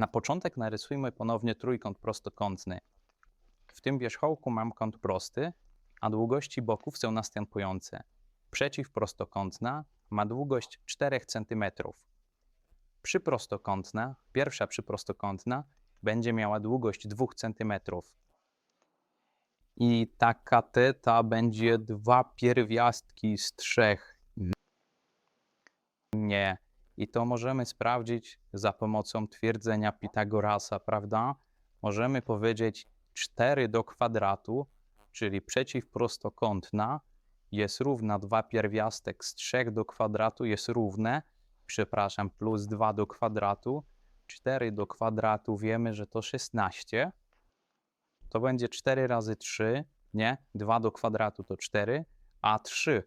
Na początek narysujmy ponownie trójkąt prostokątny. W tym wierzchołku mam kąt prosty, a długości boków są następujące. Przeciwprostokątna ma długość 4 cm. Przyprostokątna, pierwsza przyprostokątna, będzie miała długość 2 cm. I taka teta będzie dwa pierwiastki z trzech. Nie. I to możemy sprawdzić za pomocą twierdzenia Pitagorasa, prawda? Możemy powiedzieć 4 do kwadratu, czyli przeciwprostokątna jest równa 2 pierwiastek z 3 do kwadratu jest równe, przepraszam, plus 2 do kwadratu. 4 do kwadratu wiemy, że to 16. To będzie 4 razy 3, nie? 2 do kwadratu to 4, a 3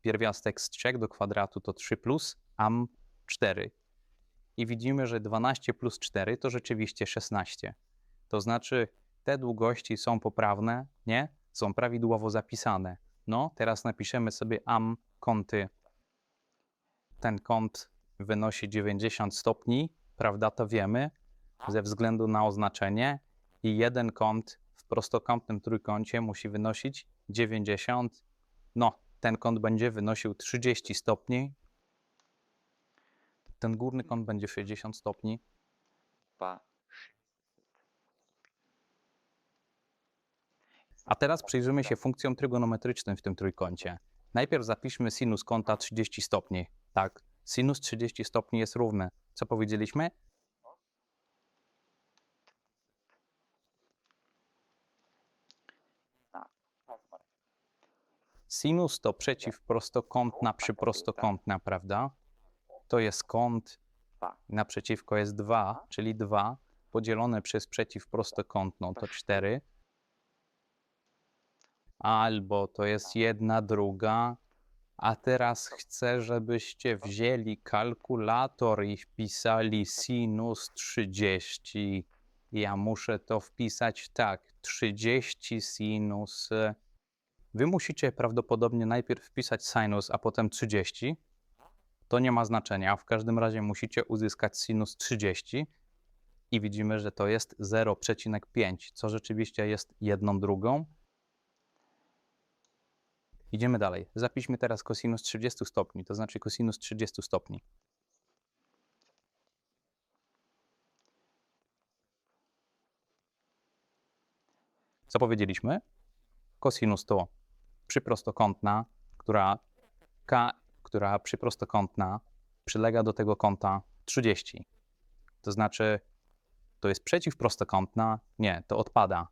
pierwiastek z 3 do kwadratu to 3 plus, am 4. I widzimy, że 12 plus 4 to rzeczywiście 16. To znaczy te długości są poprawne, nie? Są prawidłowo zapisane. No, teraz napiszemy sobie am kąty. Ten kąt wynosi 90 stopni, prawda, to wiemy, ze względu na oznaczenie. I jeden kąt w prostokątnym trójkącie musi wynosić 90. No, ten kąt będzie wynosił 30 stopni. Ten górny kąt będzie 60 stopni. A teraz przyjrzymy się funkcjom trygonometrycznym w tym trójkącie. Najpierw zapiszmy sinus kąta 30 stopni. Tak, sinus 30 stopni jest równy. Co powiedzieliśmy? Sinus to przeciwprostokątna przyprostokątna, prawda? To jest kąt, naprzeciwko jest 2, czyli 2, podzielone przez przeciwprostokątną to 4. Albo to jest jedna druga. A teraz chcę, żebyście wzięli kalkulator i wpisali sinus 30. Ja muszę to wpisać tak. 30 sinus. Wy musicie prawdopodobnie najpierw wpisać sinus, a potem 30. To nie ma znaczenia. W każdym razie musicie uzyskać sinus 30 i widzimy, że to jest 0,5, co rzeczywiście jest jedną drugą. Idziemy dalej. Zapiszmy teraz kosinus 30 stopni, to znaczy kosinus 30 stopni. Co powiedzieliśmy? Kosinus to przyprostokątna, która k, która przyprostokątna przylega do tego kąta 30. To znaczy, to jest przeciwprostokątna? Nie, to odpada.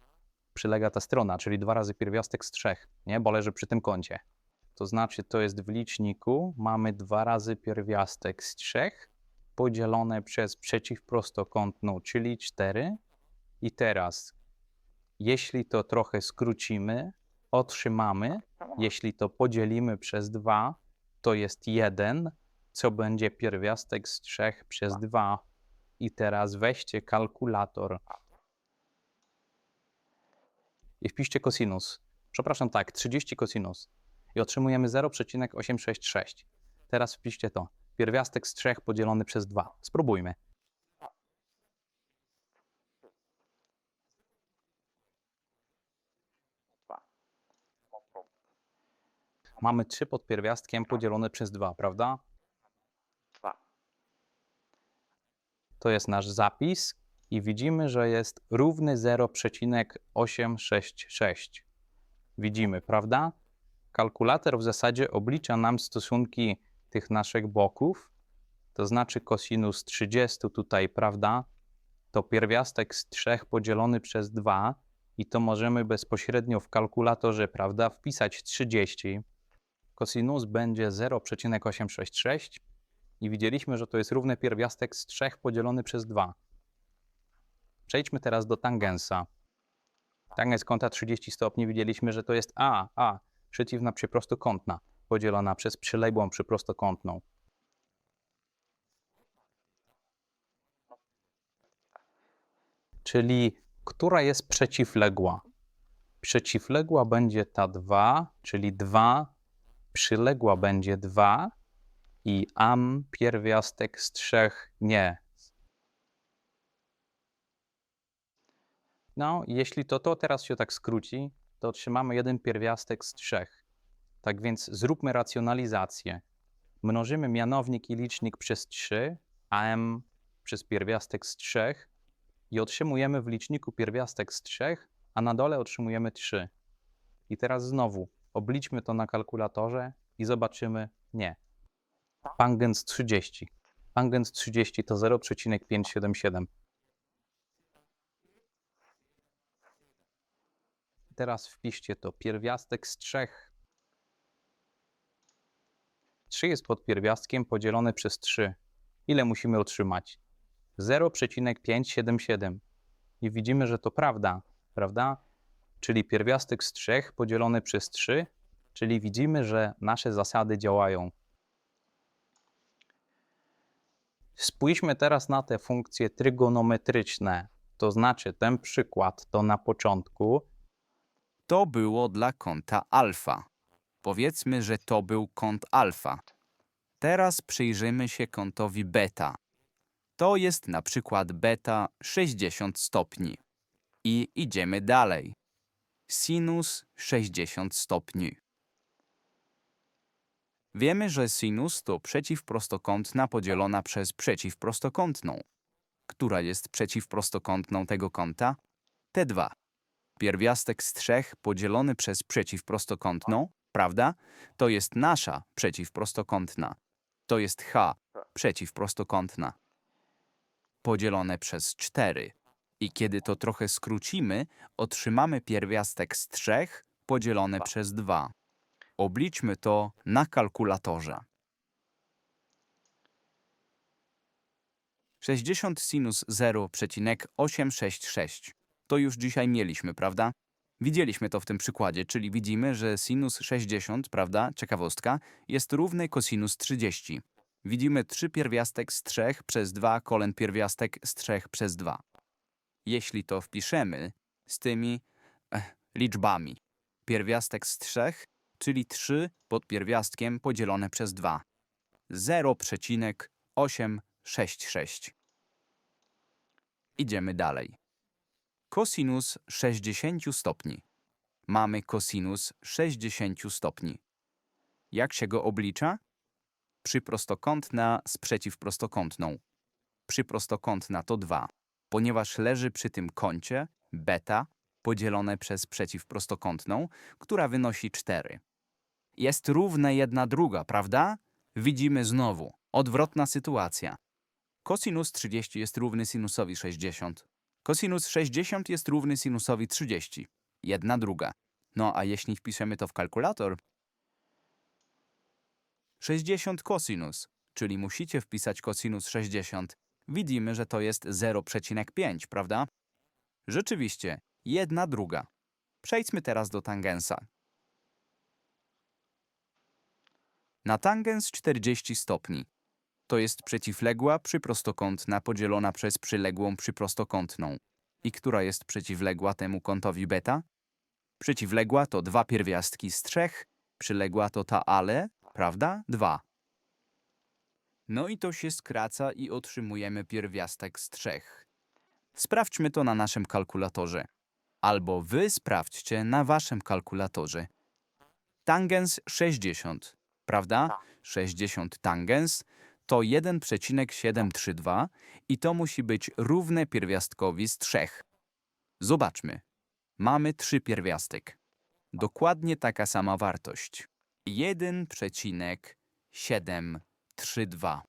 Przylega ta strona, czyli dwa razy pierwiastek z trzech, nie? Bo leży przy tym kącie. To znaczy, to jest w liczniku, mamy dwa razy pierwiastek z trzech podzielone przez przeciwprostokątną, czyli 4. I teraz, jeśli to trochę skrócimy, otrzymamy, jeśli to podzielimy przez 2, to jest 1, co będzie pierwiastek z 3 przez 2. I teraz weźcie kalkulator i wpiszcie cosinus. Przepraszam, tak, 30 cosinus. I otrzymujemy 0,866. Teraz wpiszcie to. Pierwiastek z 3 podzielony przez 2. Spróbujmy. Mamy 3 pod pierwiastkiem podzielone przez 2, prawda? Dwa. To jest nasz zapis i widzimy, że jest równy 0,866. Widzimy, prawda? Kalkulator w zasadzie oblicza nam stosunki tych naszych boków, to znaczy kosinus 30 tutaj, prawda? To pierwiastek z 3 podzielony przez 2 i to możemy bezpośrednio w kalkulatorze, prawda, wpisać 30. Kosinus będzie 0,866 i widzieliśmy, że to jest równy pierwiastek z 3 podzielony przez 2. Przejdźmy teraz do tangensa. Tangens kąta 30 stopni widzieliśmy, że to jest A, A, przeciwna przyprostokątna, podzielona przez przyległą przyprostokątną. Czyli która jest przeciwległa? Przeciwległa będzie ta 2, czyli 2, przyległa będzie 2 i am pierwiastek z 3 nie. No, jeśli to to teraz się tak skróci, to otrzymamy jeden pierwiastek z trzech. Tak więc zróbmy racjonalizację. Mnożymy mianownik i licznik przez 3, a m przez pierwiastek z trzech i otrzymujemy w liczniku pierwiastek z trzech, a na dole otrzymujemy 3. I teraz znowu obliczmy to na kalkulatorze i zobaczymy nie. Tangens 30. Tangens 30 to 0,577. Teraz wpiszcie to pierwiastek z trzech. 3 jest podpierwiastkiem podzielone przez 3. Ile musimy otrzymać? 0,577. I widzimy, że to prawda, prawda? Czyli pierwiastek z 3 podzielony przez 3, czyli widzimy, że nasze zasady działają. Spójrzmy teraz na te funkcje trygonometryczne. To znaczy, ten przykład to na początku To było dla kąta alfa. Powiedzmy, że to był kąt alfa. Teraz przyjrzymy się kątowi beta. To jest na przykład beta 60 stopni. I idziemy dalej. Sinus 60 stopni. Wiemy, że sinus to przeciwprostokątna podzielona przez przeciwprostokątną. Która jest przeciwprostokątną tego kąta? T2 pierwiastek z trzech podzielony przez przeciwprostokątną, prawda? To jest nasza przeciwprostokątna. To jest H, przeciwprostokątna. Podzielone przez 4. I kiedy to trochę skrócimy, otrzymamy pierwiastek z trzech podzielone przez 2. Obliczmy to na kalkulatorze. 60 sinus 0,866 to już dzisiaj mieliśmy, prawda? Widzieliśmy to w tym przykładzie, czyli widzimy, że sinus 60, prawda, ciekawostka, jest równy cosinus 30. Widzimy 3 pierwiastek z 3 przez 2 kolen pierwiastek z 3 przez 2. Jeśli to wpiszemy z tymi eh, liczbami, pierwiastek z 3, czyli 3 pod pierwiastkiem podzielone przez 2. 0,866. Idziemy dalej. Kosinus 60 stopni. Mamy kosinus 60 stopni. Jak się go oblicza? Przyprostokątna z przeciwprostokątną. Przyprostokątna to 2, ponieważ leży przy tym kącie beta podzielone przez przeciwprostokątną, która wynosi 4. Jest równe jedna druga, prawda? Widzimy znowu. Odwrotna sytuacja. Kosinus 30 jest równy sinusowi 60. Kosinus 60 jest równy sinusowi 30. Jedna druga. No a jeśli wpiszemy to w kalkulator, 60 kosinus, czyli musicie wpisać kosinus 60, widzimy, że to jest 0,5, prawda? Rzeczywiście, jedna druga. Przejdźmy teraz do tangensa. Na tangens 40 stopni. To jest przeciwległa przyprostokątna podzielona przez przyległą przyprostokątną. I która jest przeciwległa temu kątowi beta? Przeciwległa to dwa pierwiastki z trzech, przyległa to ta ale, prawda? Dwa. No i to się skraca i otrzymujemy pierwiastek z trzech. Sprawdźmy to na naszym kalkulatorze. Albo wy sprawdźcie na waszym kalkulatorze. Tangens 60, prawda? 60 tangens to 1,732 i to musi być równe pierwiastkowi z 3. Zobaczmy. Mamy trzy pierwiastek. Dokładnie taka sama wartość. 1,732.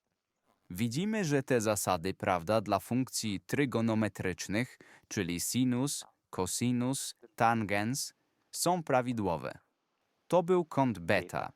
Widzimy, że te zasady, prawda, dla funkcji trygonometrycznych, czyli sinus, cosinus, tangens, są prawidłowe. To był kąt beta.